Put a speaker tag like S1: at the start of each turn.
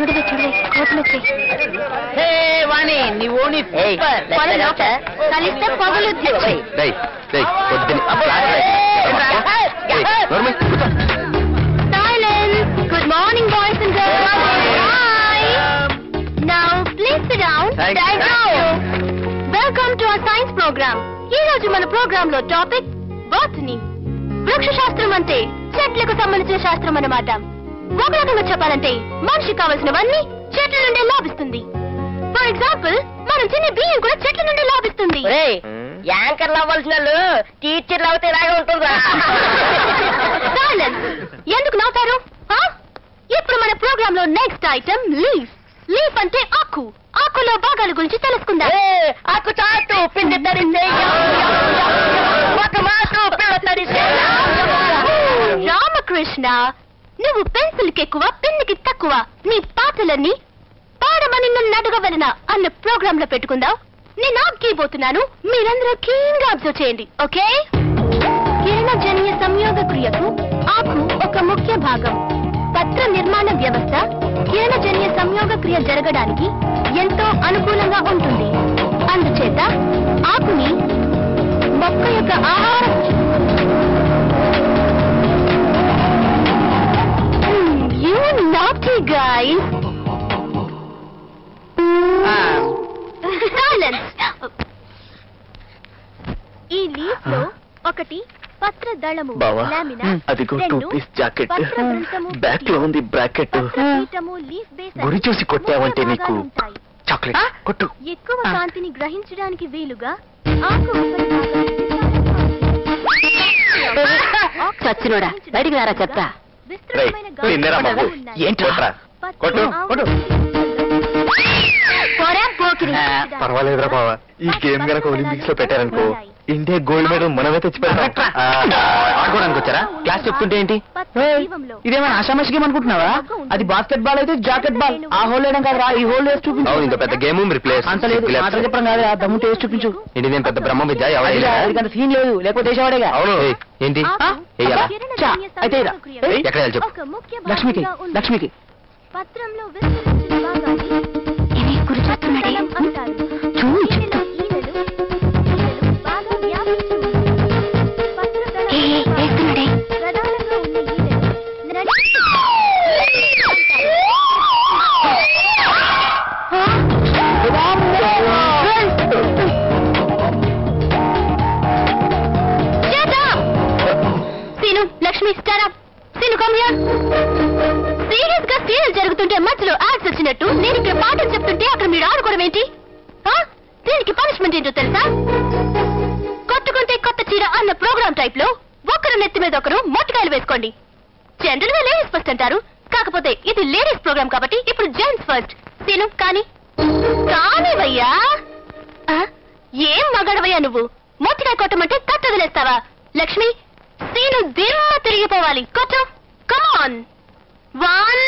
S1: చూడవే చూడవే వచ్చాయి
S2: హే వాణి నీ ఓని
S3: ఏయ్,
S2: సూపర్.
S3: లెక్క.
S1: కలిస్తే. Silence. Good morning, boys and girls. Hi. Now, please sit down.
S3: Thank you.
S1: Thank you. Welcome to our science program. ఈ రోజు మన ప్రోగ్రామ్లో టాపిక్ బాటనీ వృక్ష శాస్త్రం అంటే చెట్లకు సంబంధించిన శాస్త్రం అన్నమాట ఒక రకంగా చెప్పాలంటే మనిషి కావలసినవన్నీ చెట్ల నుండి లాభిస్తుంది. ఫర్ ఎగ్జాంపుల్ మనం తినే బియ్యం కూడా చెట్ల నుండి లాభిస్తుంది.
S2: ఒరేయ్, యాంకర్లు అవ్వాల్సిన వాళ్ళు టీచర్లు అవుతే ఇలాగే ఉంటుందా
S1: ఎందుకు నవ్వుతారు? ఆ? ఇప్పుడు మన ప్రోగ్రామ్లో నెక్స్ట్ ఐటమ్ లీఫ్ లీఫ్ అంటే ఆకు. ఆకులో భాగాల గురించి తెలుసుకుందాం.
S2: ఏయ్, ఆకు చాటు పిండి తడిస్తే ఒక మాటు పిల్ల
S1: రామకృష్ణ నువ్వు పెన్సిల్కి ఎక్కువ పెన్నుకి తక్కువ. నీ పాటలన్నీ పాడమని నన్ను అడగవలన అన్న ప్రోగ్రామ్లో పెట్టుకుందాం. నేను ఆగిపోతున్నాను మీరందరూ కీన్గా అబ్జర్వ్ చేయండి ఓకే? కిరణజన్య సంయోగ క్రియకు ఆకు ఒక ముఖ్య భాగం. పత్ర నిర్మాణ వ్యవస్థ కిరణజన్య సంయోగ క్రియ జరగడానికి ఎంతో అనుకూలంగా ఉంటుంది. అందుచేత ఆకుని మొక్క యొక్క ఆహార ఒకటి పత్ర దళము
S3: బావా
S1: లామినా
S3: అదిగో టూ
S1: రెండు
S3: పీస్ జాకెట్ బ్యాక్లో ఉంది బ్రాకెట్ గురి చూసి కొట్టావంటే నీకు. చాక్లెట్? కొట్టు
S1: ఎక్కువ. కాంతిని గ్రహించడానికి వీలుగా
S2: చచ్చినోడా బయటికి రారా.
S3: ఏంటి కొట్టు, కొట్టు.
S1: పోకిరి.
S3: పర్వాలేదురా బావా ఈ గేమ్ గనక ఒలింపిక్స్లో పెట్టారనుకో ఇండియా గోల్డ్ మెడల్ మనమే తెచ్చి పెడతాం ఆ, ఆడుకోవడానికి వచ్చారా? క్లాస్ చెప్తుంటే ఏంటి?
S2: ఇదేమైనా ఆషామాషి గేమ్ అనుకుంటున్నావా అది బాస్కెట్ బాల్ అయితే జాకెట్ బాల్ ఆ హోల్ వేయడం కాదురా ఈ హోల్ వేసి చూపించు.
S3: అవును పెద్ద గేమ్
S2: అంత లేదు మాటలు చెప్పడం కాదు ఆ దమ్ము టేస్ట్ చూపించు
S3: ఇది నేను పెద్ద బ్రహ్మ విద్య? ఎవరైనా
S2: సీన్ లేదు లేకపోతే వేసేవాడేగా?
S3: అవును. ఏంటి?
S2: అయితే
S3: ఎక్కడ చెప్పు.
S2: లక్ష్మికి. లక్ష్మికి.
S1: పత్రంలో సీరియల్ మధ్యలో యాడ్స్ వచ్చినట్టు? నేను ఇక్కడ పాటలు చెప్తుంటే అక్కడ మీరు ఆడుకోవడం ఏంటి? దీనికి పనిష్మెంట్ ఏంటో తెలుసా? కొట్టుకుంటే కొత్త చీర అన్న ప్రోగ్రామ్ టైప్లో ఒకరు నెత్తి మీద ఒకరు మొట్టకాయలు వేసుకోండి. జనరల్గా లేడీస్ ఫస్ట్ అంటారు. కాకపోతే ఇది లేడీస్ ప్రోగ్రామ్ కాబట్టి ఇప్పుడు జెంట్స్ ఫస్ట్ తిను కానీ. కానివయ్యా ఏం మగడవయ్యా నువ్వు? మొట్టకాయ కొట్టమంటే కట్ట వదిలేస్తావా? లక్ష్మి సీను దిమ్మ తిరిగిపోవాలి. కొట్టు. Come on one